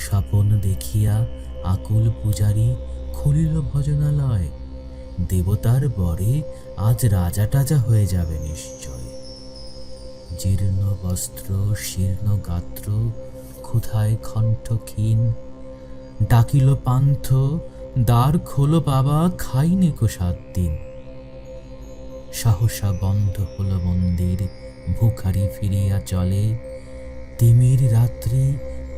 স্বপন দেখিয়া আকুল পূজারি খুলিল ভজনালয়। দেবতার বরে আজ রাজা টাজা হয়ে যাবে নিশ্চয়। জীর্ণ বস্ত্র, শীর্ণ গাত্র, ক্ষুধায় ক্ষীণ। ডাকিল পান্থ, দ্বার খোলো বাবা, খাইনে কো সাত দিন। সাহসা বন্ধ হলো মন্দির, ভুখারি ফিরিয়া চলে। তিমির রাত্রি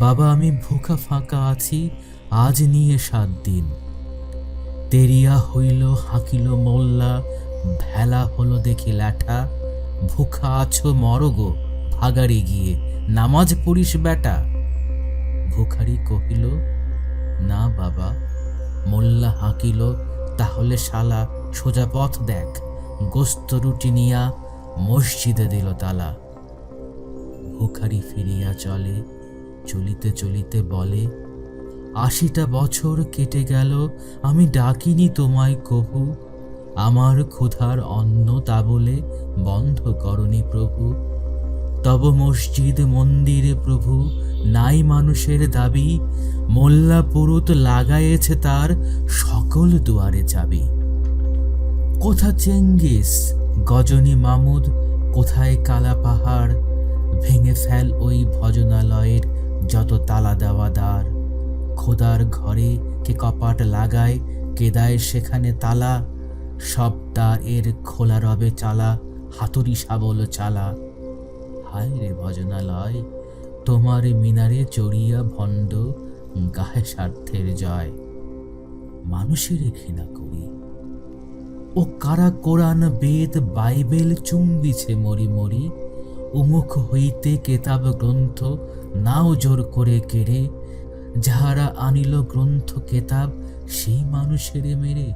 বাবা, আমি ভোকা ফাঁকা আছি, আজ নিয়ে সাত দিন। তেরিয়া হইল, হাকিল মোল্লা, ভেলা হলো দেখি ল্যাঠা। ভুখা আছো মরগো ভাগাড়ি গিয়ে, নামাজ পড়িস বেটা ভুখারি কহিল, না বাবা, মোল্লা হাঁকিল, তাহলে শালা সোজা পথ দেখ, গোস্ত রুটি নিয়া মসজিদে দিল তালা। ভুখারি ফিরিয়া চলে চলিতে চলিতে বলে, আশিটা বছর কেটে গেল, আমি ডাকিনি তোমায় কভু। আমার ক্ষুধার অন্ন তা বলে বন্ধ করনি প্রভু। তব মসজিদ মন্দিরে প্রভু, নাই মানুষের দাবি। মোল্লা পুরুত লাগাইছে তার সকল দুয়ারে চাবি। কোথা চেঙ্গিস, গজনী মামুদ? কোথায় কালা পাহাড়? ভেঙে ফেল ওই ভজনালয়ের যত তালা দেওয়া দ্বার, খোদার ঘরে কে কপাট লাগায়, কে দেয় সেখানে তালা সব দ্বার এর খোলা রবে চালা, হাতুড়ি শাবল চালা। হায় রে ভজনালয়, তোমার মিনারে চড়িয়া ভণ্ড গায়ে স্বার্থের জয়। মানুষের ঘৃণা করি। ও কারা কোরআন, বেদ, বাইবেল চুম্বিছে মরি মরি উমুখ হইতে কেতাব গ্রন্থ নাও জোর করে কেড়ে, যাহারা আনিল গ্রন্থ কেতাব, সেই মানুষের মেরে।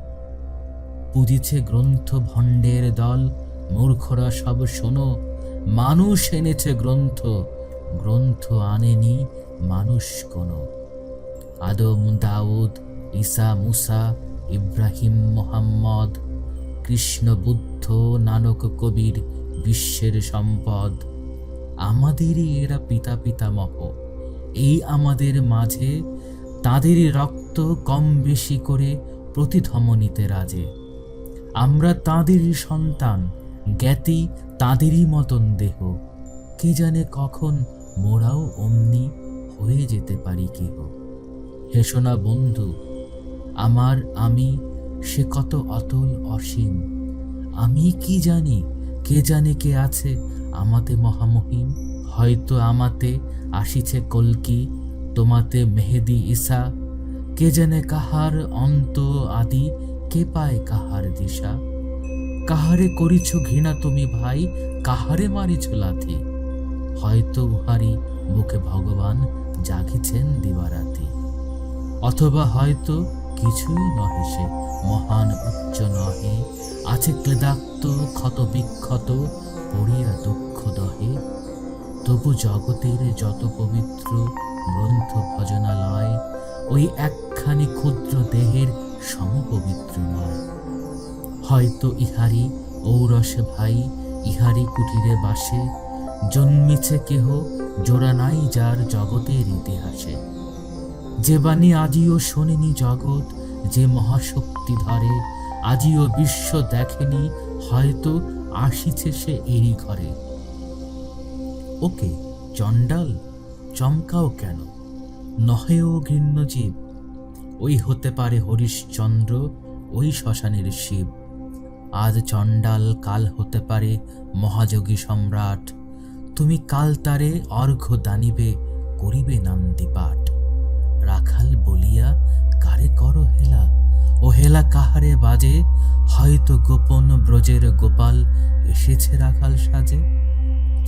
পুজিছে গ্রন্থ ভণ্ডের দল, মূর্খরা সব শোনো, মানুষ এনেছে গ্রন্থ গ্রন্থ আনেনি মানুষ কোনো। আদম, দাউদ, ঈসা, মুসা, ইব্রাহিম, মোহাম্মদ, কৃষ্ণ বুদ্ধ, নানক কবির বিশ্বের সম্পদ। আমাদেরই এরা পিতা পিতামহ এই আমাদের মাঝে তাদেরই রক্ত কম বেশি করে প্রতিধমনীতে রাজে। আমরা তাঁদেরই সন্তান, জ্ঞাতি তাঁদেরই মতন দেহ। কে জানে কখন মোরাও অমনি হয়ে যেতে পারি কেহ। হেসোনা বন্ধু, আমার আমি সে কত অতল অসীম। আমি কি জানি কে জানে কে আছে আমাতে মহামহিম? হয়তো আমাতে আসিছে কলকি, তোমাতে মেহেদি ঈসা কে জানে কাহার অন্ত আদি, কে পায় কাহার দিশা? কাহারে করিছ ঘৃণা তুমি ভাই, কাহারে মারিছ লাথি? হয়তো উহারি বুকে ভগবান জাগিছেন দিবারাতি। অথবা হয়তো কিছুই নহে সে মহান উচ্চ নহে। আছে ক্লেদাক্ত ক্ষত বিক্ষত, পড়িয়া দুঃখ দহে। তবু জগতের যত পবিত্র গ্রন্থ ভজনালয়, ওই একখানি ক্ষুদ্র দেহের সমপবিত্র নয়। হয়তো ইহারি ঔরস ভাই ইহারি কুটিরে বাসে, জন্মিছে কেহ, জোড়া নাই যার জগতের ইতিহাসে। যে বাণী আজিও শোনেনি জগৎ, যে মহাশক্তি ধরে আজিও বিশ্ব দেখেনি, হয়তো আসিছে সে এরই ঘরে। ওকে, চণ্ডাল, চমকাও কেন? নহেও ঘৃণ্য জীব ওই হতে পারে হরিশ্চন্দ্র, ওই শ্মশানের শিব। আজ চণ্ডাল, কাল হতে পারে মহাযোগী সম্রাট। তুমি কাল তারে অর্ঘ্য দানিবে, করিবে নান্দি পাঠ রাখাল বলিয়া, কারে কর কাহারে বাজে, হয়তো গোপন ব্রজের গোপাল এসেছে রাখাল সাজে।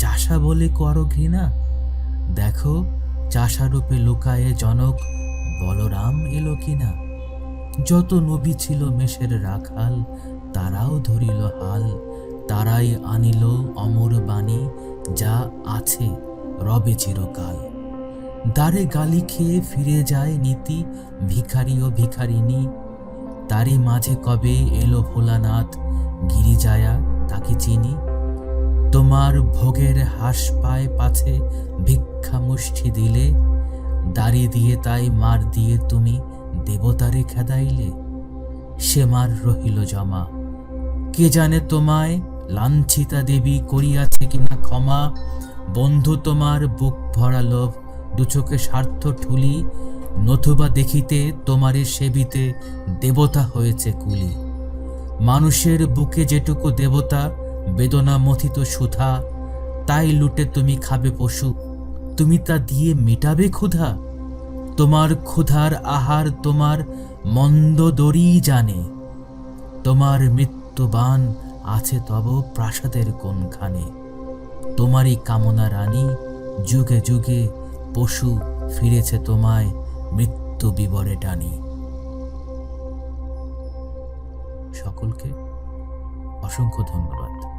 চাষা বলে করো ঘৃণা, দেখো চাষারূপে লুকায়ে জনক বলরাম এলো কিনা। যত নবী ছিল মেষের রাখাল, তারাও ধরিল হাল, তারাই আনিল অমর বাণী, যা আছে রবে চিরকাল। দ্বারে গালি খেয়ে ফিরে যায় নীতি, ভিখারি ও ভিখারিনী তারই মাঝে কবে এলো ভোলানাথ গিরিজায়া, তাকে চিনি? তোমার ভোগের হাস পায় পাছে ভিক্ষা মুষ্টি দিলে? দাড়ি দিয়ে তাই মার দিয়ে তুমি দেবতারে খেদাইলে? সে মার রহিল জমা। কে জানে তোমায় লাঞ্ছিতা দেবী করিয়াছে কিনা ক্ষমা? বন্ধু তোমার বুক ভরা লোভ দুচোখে স্বার্থ ঠুলি নতুবা দেখিতে তোমারে সেবিতে দেবতা হয়েছে কুলি। মানুষের বুকে যেটুকু দেবতা বেদনা মথিত সুধা, তাই লুটে তুমি খাবে পশু। তুমি তা দিয়ে মেটাবে ক্ষুধা? তোমার ক্ষুধার আহার তোমার মন্দ দড়ি জানে। তোমার মৃত্যুবান আছে তব প্রাসাদের কোনখানে। তোমারই কামনা রানী, যুগে যুগে পশু ফিরেছে তোমায় মৃত্যু বিবরে টানি। সকলকে অসংখ্য ধন্যবাদ।